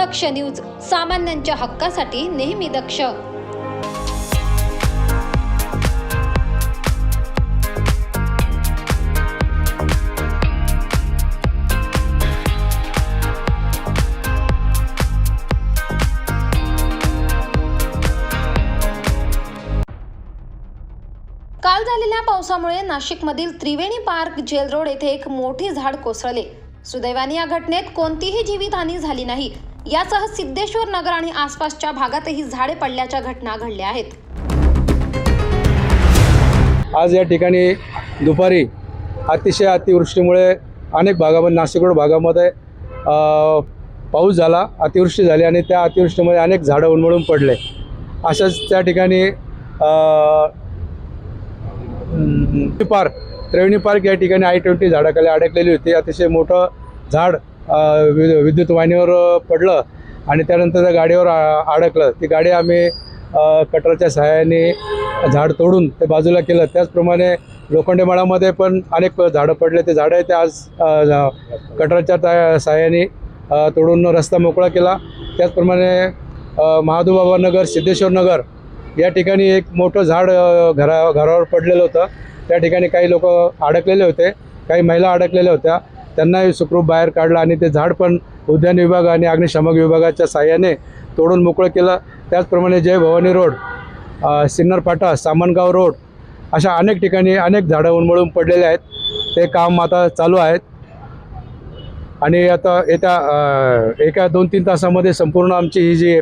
दक्ष news सामान्यांच्या हक्कासाठी नेहमी दक्ष. काल झालेल्या पावसामुळे नाशिकमधील त्रिवेणी पार्क जेल रोड येथे एक मोठे झाड कोसळले. सुदैवाने या घटनेत कोणतीही जीवितहानी झाली नाही. यासह सिद्धेश्वर नगर आणि आसपासच्या भागातही झाडे पडल्याच्या घटना घडल्या आहेत. आज या ठिकाणी दुपारी अतिशय अतिवृष्टीमुळे अनेक भागामध्ये नाशिक रोड भागामध्ये पाऊस झाला अतिवृष्टी झाली आणि त्या अतिवृष्टीमध्ये अनेक झाडं उन्मळून पडले. अशाच त्या ठिकाणी पार्क त्रिवेणी पार्क या ठिकाणी आय ट्वेंटी झाडाखाली अडकलेली होती. अतिशय मोठं झाड विद्युत वाहिनीवर पडलं आणि त्यानंतर त्या गाडीवर अडकलं. ती गाडी आम्ही कटरच्या सहाय्याने झाड तोडून ते बाजूला केलं. त्याचप्रमाणे लोखंडे मळामध्ये पण अनेक झाडं पडले. ते झाडं ते आज कटरच्या त्या सहाय्याने तोडून रस्ता मोकळा केला. त्याचप्रमाणे अ, महादुबाबा नगर सिद्धेश्वर नगर या ठिकाणी एक मोठं झाड घरा घरावर पडलेलं होतं. त्या ठिकाणी काही लोक अडकलेले होते. काही महिला अडकलेल्या होत्या. त्यांनाही सुखरूप बाहेर काढलं आणि ते झाड पण उद्यान विभाग आणि अग्निशामक विभागाच्या साह्याने तोडून मोकळं केलं. त्याचप्रमाणे जय भवानी रोड सिन्नर फाटा सामनगाव रोड अशा अनेक ठिकाणी अनेक झाडं उन्मळून पडलेले आहेत. ते काम आता चालू आहेत. आणि आता येत्या एका दोन तीन तासामध्ये संपूर्ण आमची ही जी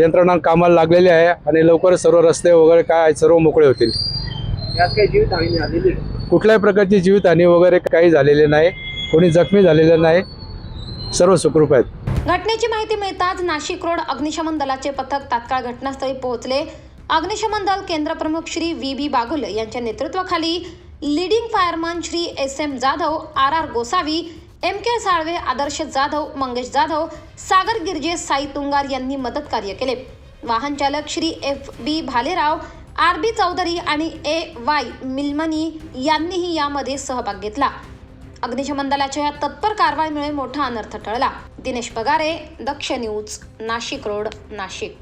यंत्रणा कामाला लागलेली आहे आणि लवकरच सर्व रस्ते वगैरे काय आहेत सर्व मोकळे होतील. यात काही झालेली? कुठल्याही प्रकारची जीवितहानी वगैरे काही झालेली नाही. कोणी जखमी झालेलं नाही. सर्व सुखरूप आहेत. घटनेची माहिती मिळताच नाशिक रोड अग्निशमन दलाचे पथक तात्काळ घटनास्थळी पोहोचले. अग्निशमन दल केंद्रप्रमुख श्री व्ही बी बागुल यांच्या नेतृत्वाखाली leading fireman Shri S M Jadhav R R Gosavi M K Salve Adarsh Jadhav Mangesh Jadhav Sagar Girje Sai Tungar यांनी मदत कार्य केले. वाहन चालक Shri F B Bhalerao R B Chaudhari आणि ए वाय मिलमनी यांनीही यामध्ये सहभाग घेतला. अग्निशमन दलाच्या या तत्पर कारवाईमुळे मोठा अनर्थ टळला. Dinesh Pagare Daksh news Nashik road Nashik.